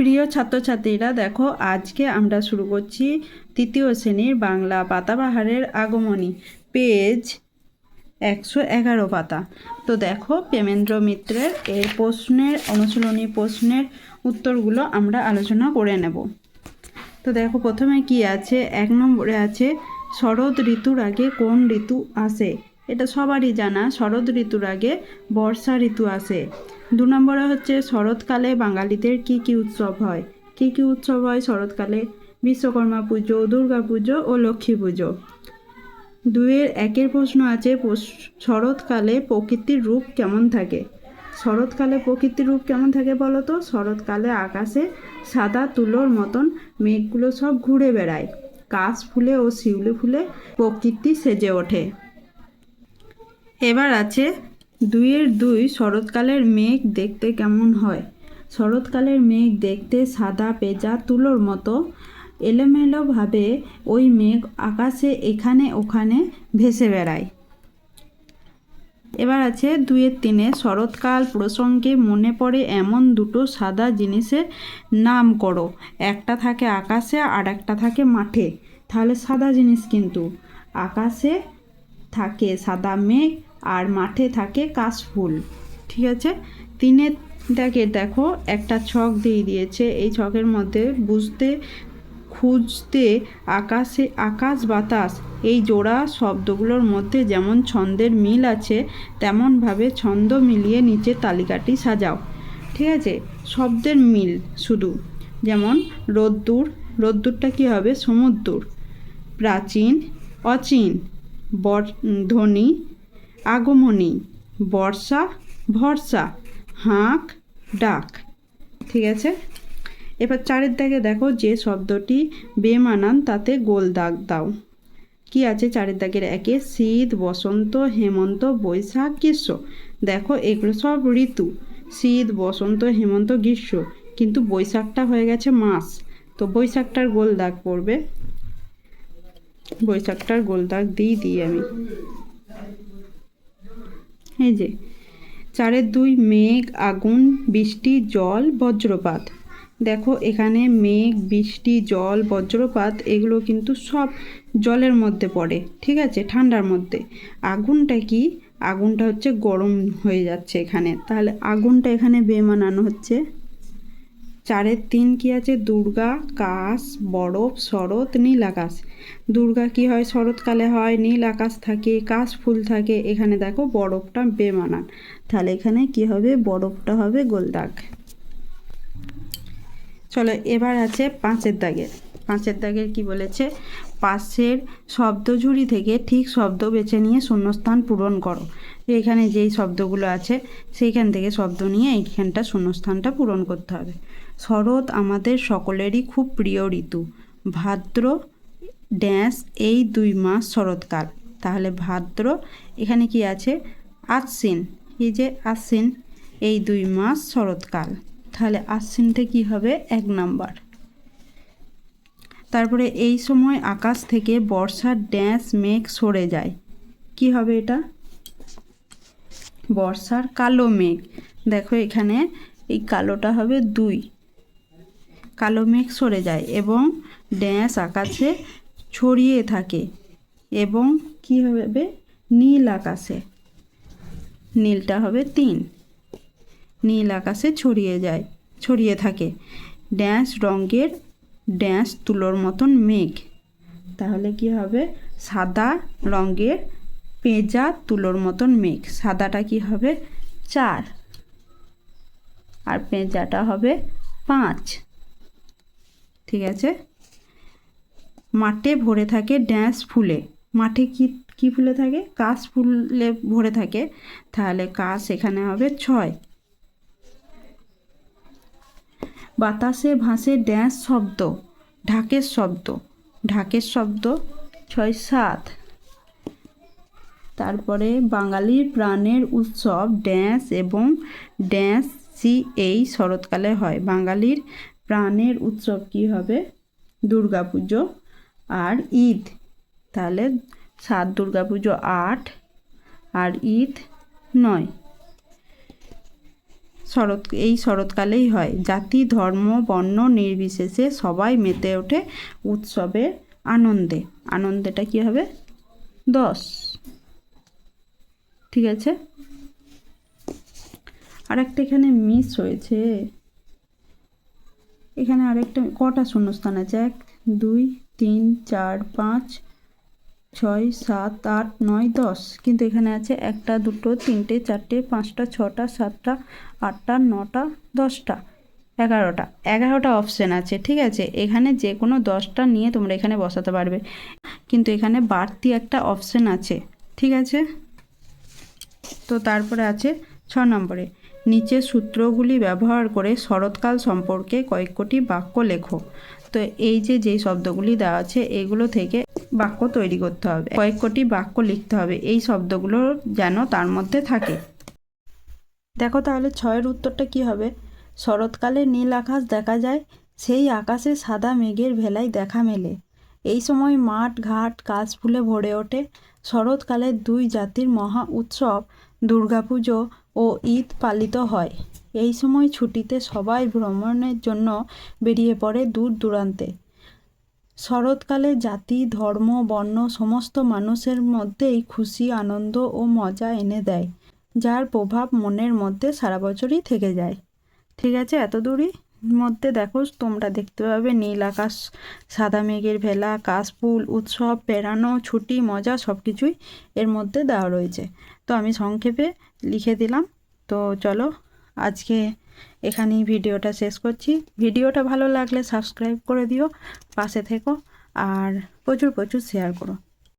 প্রিয় ছাত্রছাত্রীরা, দেখো আজকে আমরা শুরু করছি তৃতীয় শ্রেণির বাংলা পাতাবাহারের আগমনী, পেজ একশো এগারো পাতা। তো দেখো প্রেমেন্দ্র মিত্রের এই প্রশ্নের, অনুশীলনী প্রশ্নের উত্তরগুলো আমরা আলোচনা করে নেব। তো দেখো প্রথমে কি আছে? এক নম্বরে আছে, শরৎ ঋতুর আগে কোন ঋতু আসে? এটা সবারই জানা, শরৎ ঋতুর আগে বর্ষা ঋতু আসে দু নম্বরে হচ্ছে শরৎকালে বাঙালিদের কি কি উৎসব হয়? কি কি উৎসব হয় শরৎকালে? বিশ্বকর্মা পুজো, দুর্গা পুজো ও লক্ষ্মী পুজো। দুয়ের একের প্রশ্ন আছে শরৎকালে প্রকৃতির রূপ কেমন থাকে? শরৎকালে প্রকৃতির রূপ কেমন থাকে বলো তো? শরৎকালে আকাশে সাদা তুলোর মতন মেঘগুলো সব ঘুরে বেড়ায়। কাশ ফুলে ও শিউলি ফুলে প্রকৃতি সেজে ওঠে। এবার আছে দুইয়ের দুই শরৎকালের মেঘ দেখতে কেমন হয়। শরৎকালের মেঘ দেখতে সাদা পেজা তুলোর মতো। এলোমেলোভাবে ওই মেঘ আকাশে এখানে ওখানে ভেসে বেড়ায়। এবার আছে দুইয়ের তিনে শরৎকাল প্রসঙ্গে মনে পড়ে এমন দুটো সাদা জিনিসের নাম করো। একটা থাকে আকাশে আর একটা থাকে মাঠে। তাহলে সাদা জিনিস কিন্তু। আকাশে থাকে সাদা মেঘ আর মাঠে থাকে কাশফুল ঠিক আছে? তিনের দেখে দেখো, একটা ছক দিয়ে দিয়েছে। এই ছকের মধ্যে বুঝতে, খুঁজতে আকাশে, আকাশ বাতাস, এই জোড়া শব্দগুলোর মধ্যে যেমন ছন্দের মিল আছে, তেমনভাবে ছন্দ মিলিয়ে নিচে তালিকাটি সাজাও, ঠিক আছে? শব্দের মিল শুধু, যেমন রোদ্দুর, রোদ্দুরটা কী হবে? সমুদ্র প্রাচীন, অচিন, বর, ধ্বনি আগমনী, বর্ষা, ভরসা, হাঁক, ডাক। ঠিক আছে? এবার চারের দাগে দেখো যে শব্দটি বেমানান, তাতে গোল দাগ দাও। কি আছে চারের দাগের একে? শীত, বসন্ত, হেমন্ত, বৈশাখ, গ্রীষ্ম। দেখো, এগুলো সব ঋতু। শীত, বসন্ত, হেমন্ত, গ্রীষ্ম। কিন্তু বৈশাখটা হয়ে গেছে মাস। তো বৈশাখটার গোল দাগ পড়বে। বৈশাখটার গোল দাগ দিই দিই আমি। এই যে চারের দুই মেঘ, আগুন, বৃষ্টি, জল, বজ্রপাত। দেখো এখানে মেঘ, বৃষ্টি, জল, বজ্রপাত এগুলো কিন্তু সব জলের মধ্যে পড়ে, ঠিক আছে? ঠান্ডার মধ্যে। আগুনটা কি? আগুনটা হচ্ছে গরম হয়ে যাচ্ছে এখানে। তাহলে আগুনটা এখানে বেমানানো হচ্ছে? চারের তিন কি আছে? দুর্গা, কাশ, বরফ, শরৎ, নীল আকাশ। দুর্গা কি হয়? শরৎকালে হয়, নীল আকাশ থাকে, কাশ ফুল থাকে। এখানে দেখো বরফটা বেমানান। তাহলে এখানে কি হবে? বরফটা হবে গোলদাগ। চলো এবার আছে পাঁচের দাগের। পাঁচের দাগের কি বলেছে? পাশের শব্দঝুড়ি থেকে ঠিক শব্দ বেছে নিয়ে শূন্যস্থান পূরণ করো। এখানে যেই শব্দগুলো আছে, সেইখান থেকে শব্দ নিয়ে এইখানটা শূন্যস্থানটা পূরণ করতে হবে। শরৎ আমাদের সকলেরই খুব প্রিয় ঋতু। ভাদ্র ড্যাশ এই দুই মাস শরৎকাল। তাহলে ভাদ্র, এখানে কি আছে? আশ্বিন। এই যে আশ্বিন, এই দুই মাস শরৎকাল। তাহলে আশ্বিনতে কি হবে? এক নাম্বার। তারপরে এই সময় আকাশ থেকে বর্ষার ড্যাশ মেঘ সরে যায়। কি হবে এটা? বর্ষার কালো মেঘ। দেখো এখানে এই কালোটা হবে দুই। কালো মেঘ সরে যায় এবং ড্যাশ আকাশে ছড়িয়ে থাকে এবং কি হবে? নীল আকাশে। নীলটা হবে তিন। নীল আকাশে ছড়িয়ে যায়, ছড়িয়ে থাকে। ড্যাশ রঙের, ড্যাশ তুলোর মতন মেঘ। তাহলে কি হবে? সাদা রঙের পেঁজা তুলোর মতন মেঘ। সাদাটা কি হবে? চার। আর পেঁজাটা হবে পাঁচ। ঠিক আছে? মাঠে ভরে থাকে ড্যাশ ফুলে। মাঠে কি কি ফুলে থাকে? কাশ ফুলে ভরে থাকে। তাহলে কাশ এখানে হবে ছয়। বাতাসে ভাসে ড্যাশ শব্দ, ঢাকের শব্দ। ঢাকের শব্দ ছয় সাত। তারপরে বাঙালির প্রাণের উৎসব ড্যান্স এবং ড্যান্স সি এই শরৎকালে হয়। বাঙালির প্রাণের উৎসব কি হবে? দুর্গাপুজো আর ঈদ। তাহলে সাত দুর্গাপুজো আট আর ঈদ নয়। শরৎ, এই শরৎকালেই হয়। জাতি, ধর্ম, বর্ণ নির্বিশেষে সবাই মেতে ওঠে উৎসবের আনন্দে। আনন্দেটা কী হবে? দশ। ঠিক আছে? আরেকটা এখানে মিস হয়েছে এখানে আরেকটা কটা শূন্যস্থান আছে? এক, দুই, তিন, চার, পাঁচ, ছয়, সাত, আট, নয়, দশ। কিন্তু এখানে আছে একটা, দুটো, তিনটে, চারটে, পাঁচটা, ছটা, সাতটা, আটটা, নটা, দশটা, এগারোটা। এগারোটা অপশান আছে, ঠিক আছে? এখানে যে কোনো দশটা নিয়ে তোমরা এখানে বসাতে পারবে। কিন্তু এখানে বাড়তি একটা অপশান আছে, ঠিক আছে? তো তারপরে আছে ছ নম্বরে নিচের সূত্রগুলি ব্যবহার করে শরৎকাল সম্পর্কে কয়েক কোটি বাক্য লেখো। তো এই যে যেই শব্দগুলি দেওয়া আছে, এগুলো থেকে বাক্য তৈরি করতে হবে। কয়েক কোটি বাক্য লিখতে হবে, এই শব্দগুলো যেন তার মধ্যে থাকে। দেখো তাহলে ছয়ের উত্তরটা কি হবে? শরৎকালে নীল আকাশ দেখা যায়, সেই আকাশে সাদা মেঘের ভেলায় দেখা মেলে। এই সময় মাঠ, ঘাট কাশ ফুলে ভরে ওঠে শরৎকালের দুই জাতির মহা উৎসব দুর্গাপুজো ও ঈদ পালিত হয়। এই সময় ছুটিতে সবাই ভ্রমণের জন্য বেরিয়ে পড়ে দূর দূরান্তে। শরৎকালে জাতি, ধর্ম, বর্ণ সমস্ত মানুষের মধ্যেই খুশি, আনন্দ ও মজা এনে দেয়, যার প্রভাব মনের মধ্যে সারা বছরই থেকে যায়। ঠিক আছে এত দূরই মধ্যে দেখো তোমরা দেখতে পাবে নীল আকাশ, সাদা মেঘের ভেলা কাশফুল উৎসব, বেড়ানো, ছুটি, মজা সব কিছুই এর মধ্যে দেওয়া রয়েছে। তো আমি সংক্ষেপে লিখে দিলাম। তো চলো আজকে এখানেই ভিডিওটা শেষ করছি। ভিডিওটা ভালো লাগলে সাবস্ক্রাইব করে দিও, পাশে থেকো আর প্রচুর প্রচুর শেয়ার করো।